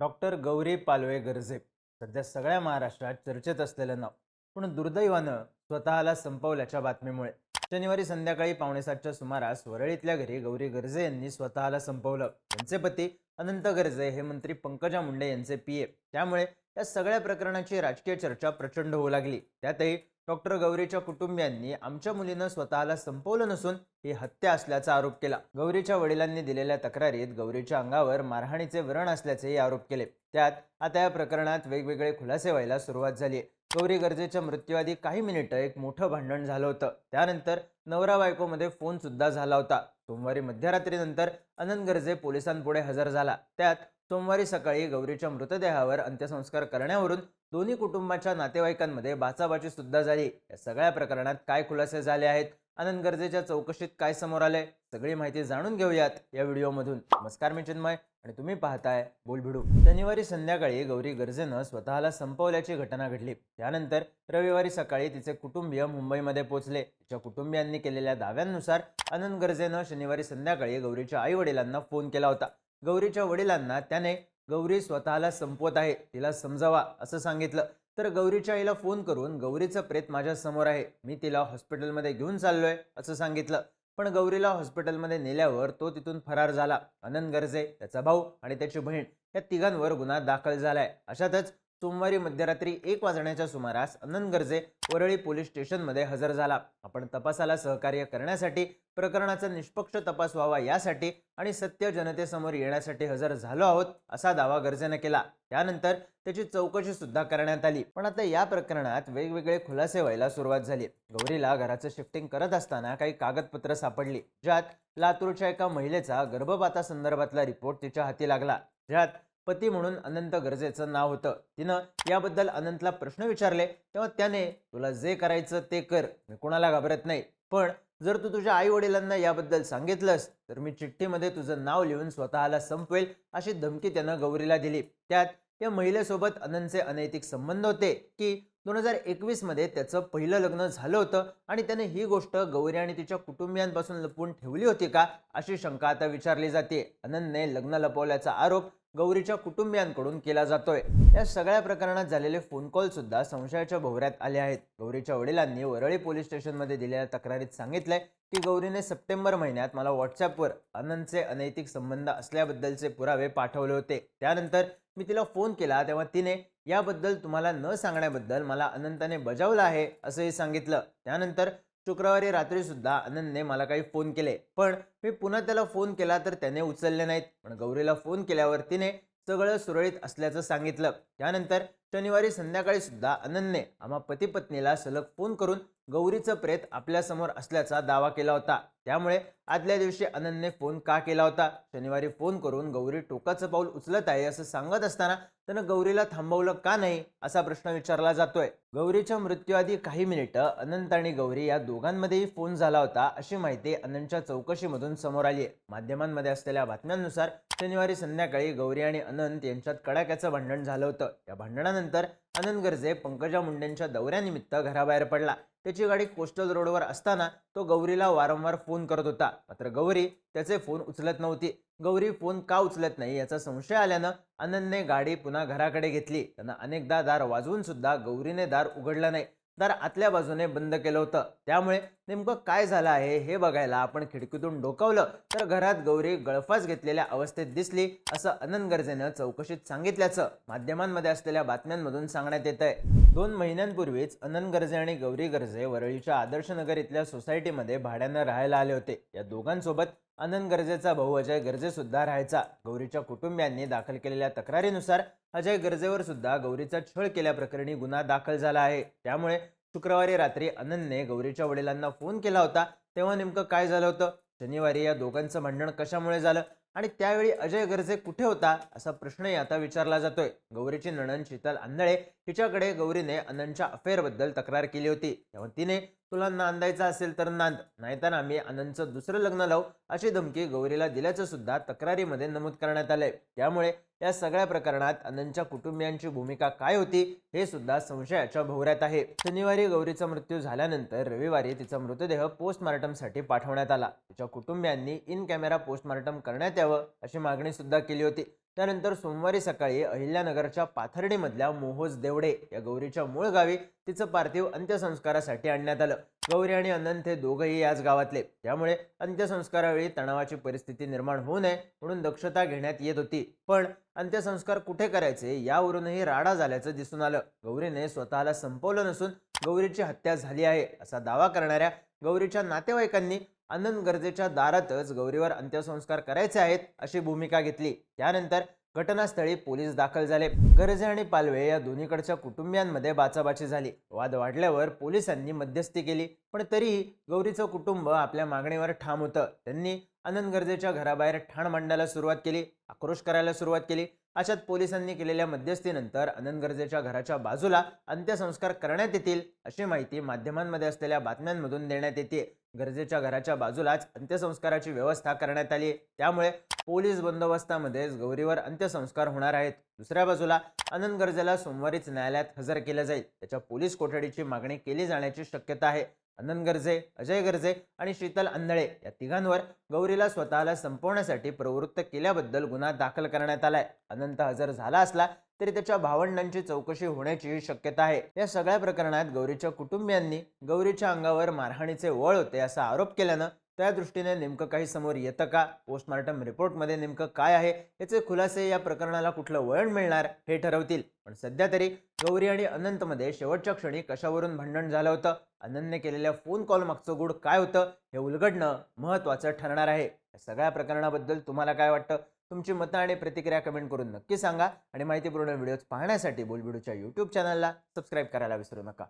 Doctor Gauri Palve गरजे. सध्या सगळ्या महाराष्ट्रात चर्चेत असलेलं नाव. पण दुर्दैवानं स्वतःला संपवल्याच्या बातमीमुळे. शनिवारी संध्याकाळी पावणेसातच्या सुमारास वरळीतल्या घरी गौरी गर्जे यांनी स्वतःला संपवलं. त्यांचे पती अनंत गर्जे हे मंत्री पंकजा मुंडे यांचे पीए त्यामुळे या सगळ्या प्रकरणाची राजकीय चर्चा प्रचंड होऊ लागली. त्यातही डॉक्टर गौरीच्या कुटुंबियांनी आमच्या मुलीनं स्वतःला संपवलं नसून ही हत्या असल्याचा आरोप केला. गौरीच्या वडिलांनी दिलेल्या तक्रारीत गौरीच्या अंगावर मारहाणीचे व्रण असल्याचेही आरोप केले. त्यात आता या प्रकरणात वेगवेगळे खुलासे व्हायला सुरुवात झाली गौरी गर्जेच्या मृत्यूआधी काही मिनिटं एक मोठं भांडण झालं होतं. त्यानंतर नवरा बायकोमध्ये फोन सुद्धा झाला होता. सोमवारी मध्यरात्रीनंतर अनंत गर्जे पोलिसांपुढे हजर झाला. त्यात सोमवारी सकाळी गौरीच्या मृतदेहावर अंत्यसंस्कार करण्यावरून दोन्ही कुटुंबाच्या नातेवाईकांमध्ये बाचाबाची सुद्धा झाली. या सगळ्या प्रकरणात काय खुलासे झाले आहेत? आनंद गर्जेच्या चौकशीत काय समोर आले सगळी माहिती जाणून घेऊयात या व्हिडिओमधून. नमस्कार मी चिन्मय आणि तुम्ही पाहताय बोलभिडू. शनिवारी संध्याकाळी गौरी गर्जेनं स्वतःला संपवल्याची घटना घडली. त्यानंतर रविवारी सकाळी तिचे कुटुंबीय मुंबईमध्ये पोहोचले. तिच्या कुटुंबियांनी केलेल्या दाव्यांनुसार आनंद गर्जेनं शनिवारी संध्याकाळी गौरीच्या आई वडिलांना फोन केला होता. गौरीच्या वडिलांना त्याने गौरी स्वतःला संपवत आहे तिला समजावा असं सांगितलं. तर गौरीच्या आईला फोन करून गौरीचं प्रेत माझ्यासमोर आहे मी तिला हॉस्पिटलमध्ये घेऊन चाललोय असं सांगितलं. पण गौरीला हॉस्पिटलमध्ये नेल्यावर तो तिथून फरार झाला. आनंद गरजे त्याचा भाऊ आणि त्याची बहीण या तिघांवर गुन्हा दाखल झालाय. अशातच सोमवारी मध्यरात्री एक वाजण्याच्या सुमारास अनंत गर्जे वरळी पोलीस स्टेशनमध्ये हजर झाला. आपण तपासाला सहकार्य करण्यासाठी प्रकरणाचा निष्पक्ष तपास व्हावा यासाठी आणि सत्य जनतेसमोर येण्यासाठी हजर झालो आहोत असा दावा गर्जेनं केला. त्यानंतर त्याची चौकशी सुद्धा करण्यात आली. पण आता या प्रकरणात वेगवेगळे खुलासे व्हायला सुरुवात झाली. गौरीला घराचं शिफ्टिंग करत असताना काही कागदपत्र सापडली ज्यात लातूरच्या एका महिलेचा गर्भपाता संदर्भातला रिपोर्ट तिच्या हाती लागला. ज्यात पती म्हणून अनंत गरजेचं नाव होतं. तिनं याबद्दल अनंतला प्रश्न विचारले तेव्हा त्याने तुला जे करायचं ते कर मी कोणाला घाबरत नाही. पण जर तू तुझ्या आई वडिलांना याबद्दल सांगितलंस तर मी चिठ्ठीमध्ये तुझं नाव लिहून स्वतःला संपवेल अशी धमकी त्यानं गौरीला दिली. त्यात या महिलेसोबत अनंतचे अनैतिक संबंध होते की दोन हजार एकवीसमध्ये त्याचं पहिलं लग्न झालं होतं आणि त्याने ही गोष्ट गौरी आणि तिच्या कुटुंबियांपासून लपवून ठेवली होती का अशी शंका आता विचारली जाते. अनंतने लग्न लपवल्याचा आरोप गौरीच्या कुटुंबियांकडून केला जातोय. या सगळ्या प्रकरणात झालेले फोन कॉल सुद्धा संशयाच्या भोवऱ्यात आले आहेत. गौरीच्या वडिलांनी वरळी पोलीस स्टेशनमध्ये दिलेल्या तक्रारीत सांगितलंय की गौरीने सप्टेंबर महिन्यात मला व्हॉट्सअपवर अनंतचे अनैतिक संबंध असल्याबद्दलचे पुरावे पाठवले होते. त्यानंतर मी तिला फोन केला तेव्हा तिने याबद्दल तुम्हाला न सांगण्याबद्दल मला अनंताने बजावलं आहे असंही सांगितलं. त्यानंतर शुक्रवारी रात्री सुद्धा आनंदने मला काही फोन केले. पण मी पुन्हा त्याला फोन केला तर त्याने उचलले नाहीत. पण गौरीला फोन केल्यावर तिने सगळं सुरळीत असल्याचं सांगितलं. त्यानंतर शनिवारी संध्याकाळी सुद्धा अनन्ये आम्हा पतीपत्नीला सलग फोन करून गौरीचं प्रेत आपल्यासमोर असल्याचा दावा केला होता. त्यामुळे आदल्या दिवशी अनन्यने फोन का केला होता? शनिवारी फोन करून गौरी टोकाचं पाऊल उचलत आहे असं सांगत असताना त्यानं गौरीला थांबवलं का नाही असा प्रश्न विचारला जातोय. गौरीच्या मृत्यूआधी काही मिनिटं अनंत आणि गौरी या दोघांमध्येही फोन झाला होता अशी माहिती अनंतच्या चौकशीमधून समोर आली आहे. माध्यमांमध्ये असलेल्या बातम्यांनुसार शनिवारी संध्याकाळी गौरी आणि अनंत यांच्यात कडाक्याचं भांडण झालं होतं. या भांडणानंतर अनंत गर्जे पंकजा मुंडेंच्या दौऱ्यानिमित्त घराबाहेर पडला. त्याची गाडी कोस्टल रोडवर असताना तो गौरीला वारंवार फोन करत होता. मात्र गौरी त्याचे फोन उचलत नव्हती. गौरी फोन का उचलत नाही याचा संशय आल्यानं आनंदने गाडी पुन्हा घराकडे घेतली. त्यांना अनेकदा दार वाजवून सुद्धा गौरीने दार उघडलं नाही. दार आतल्या बाजूने बंद केलं होतं. त्यामुळे नेमकं काय झालं आहे हे बघायला आपण खिडकीतून डोकावलं तर घरात गौरी गळफास घेतलेल्या अवस्थेत दिसली असं अनंत गर्जेनं चौकशीत सांगितल्याचं माध्यमांमध्ये असलेल्या बातम्यांमधून सांगण्यात येत आहे दोन महिन्यांपूर्वीच अनंत गर्जे आणि गौरी गर्जे वरळीच्या आदर्शनगर इथल्या सोसायटीमध्ये भाड्यानं राहायला आले होते. या दोघांसोबत आनंद गर्जेचा भाऊ अजय गर्जे सुद्धा राहायचा. गौरीच्या कुटुंबियांनी दाखल केलेल्या तक्रारीनुसार अजय गर्जेवर सुद्धा गौरीचा छळ केल्याप्रकरणी गुन्हा दाखल झाला आहे. त्यामुळे शुक्रवारी रात्री अनंतने गौरीच्या वडिलांना फोन केला होता. तेव्हा नेमकं काय झालं होतं? शनिवारी या दोघांचं भांडण कशामुळे झालं? आणि त्यावेळी अजय गर्जे कुठे होता? असा प्रश्नही आता विचारला जातोय. गौरीची नणन शीतल आंधळे हिच्याकडे गौरीने अनंतच्या अफेअरबद्दल तक्रार केली होती. तेव्हा तिने तुला नांदायचं असेल तर नांद. नाहीतर आम्ही आनंदचं दुसरं लग्न लावू अशी धमकी गौरीला दिल्याचं सुद्धा तक्रारीमध्ये नमूद करण्यात आलंय. त्यामुळे या सगळ्या प्रकरणात आनंदच्या कुटुंबियांची भूमिका काय होती हे सुद्धा संशयाच्या भोवऱ्यात आहे. शनिवारी गौरीचा मृत्यू झाल्यानंतर रविवारी तिचा मृतदेह पोस्टमार्टमसाठी पाठवण्यात आला. तिच्या कुटुंबियांनी इन कॅमेरा पोस्टमार्टम करण्यात यावं अशी मागणी सुद्धा केली होती. त्यानंतर सोमवारी सकाळी अहिल्यानगरच्या पाथर्डीमधल्या मोहोज देवडे या गौरीच्या मूळ गावी तिचं पार्थिव अंत्यसंस्कारासाठी आणण्यात आलं. गौरी आणि अनंत हे दोघंही याच गावातले. त्यामुळे अंत्यसंस्कारावेळी तणावाची परिस्थिती निर्माण होऊ नये म्हणून दक्षता घेण्यात येत होती. पण अंत्यसंस्कार कुठे करायचे यावरूनही राडा झाल्याचं दिसून आलं. गौरीने स्वतःला संपवलं नसून गौरीची हत्या झाली आहे असा दावा करणाऱ्या गौरीच्या नातेवाईकांनी आनंद गरजेच्या दारातच गौरीवर अंत्यसंस्कार करायचे आहेत अशी भूमिका घेतली. त्यानंतर घटनास्थळी पोलीस दाखल झाले. गरजे आणि पालवे या दोन्हीकडच्या कुटुंबियांमध्ये बाचाबाची झाली. वाद वाढल्यावर पोलिसांनी मध्यस्थी केली. पण तरीही गौरीचं कुटुंब आपल्या मागणीवर ठाम होतं. त्यांनी आनंद गरजेच्या घराबाहेर ठाण मांडायला सुरुवात केली. आक्रोश करायला सुरुवात केली. अशात पोलिसांनी केलेल्या मध्यस्थीनंतर आनंदगर्जेच्या घराच्या बाजूला अंत्यसंस्कार करण्यात येतील अशी माहिती माध्यमांमध्ये असलेल्या बातम्यांमधून देण्यात येते. गरजेच्या घराच्या बाजूलाच अंत्यसंस्काराची व्यवस्था करण्यात आली. त्यामुळे पोलीस बंदोबस्तामध्येच गौरीवर अंत्यसंस्कार होणार आहेत. दुसऱ्या बाजूला आनंद गरजेला सोमवारीच न्यायालयात हजर केलं जाईल. त्याच्या पोलीस कोठडीची मागणी केली जाण्याची शक्यता आहे. आनंद गर्जे अजय गर्जे आणि शीतल अंधळे या तिघांवर गौरीला स्वतःला संपवण्यासाठी प्रवृत्त केल्याबद्दल गुन्हा दाखल करण्यात आलाय. अनंत हजर झाला असला तरी त्याच्या भावंडांची चौकशी होण्याचीही शक्यता आहे. या सगळ्या प्रकरणात गौरीच्या कुटुंबियांनी गौरीच्या अंगावर मारहाणीचे वळ होते असा आरोप केल्यानं त्या दृष्टीने नेमकं काही समोर येतं का? पोस्टमार्टम रिपोर्टमध्ये नेमकं काय आहे? याचे खुलासे या प्रकरणाला कुठलं वळण मिळणार हे ठरवतील. पण सध्या तरी गौरी आणि अनंतमध्ये शेवटच्या क्षणी कशावरून भांडण झालं होतं? अनंतने केलेल्या फोन कॉल मागचं गुड काय होतं? हे उलगडणं महत्त्वाचं ठरणार आहे. या सगळ्या प्रकरणाबद्दल तुम्हाला काय वाटतं? तुमची मतं आणि प्रतिक्रिया कमेंट करून नक्की सांगा. आणि माहितीपूर्ण व्हिडिओज पाहण्यासाठी बोलबिडूच्या यूट्यूब चॅनलला सबस्क्राईब करायला विसरू नका.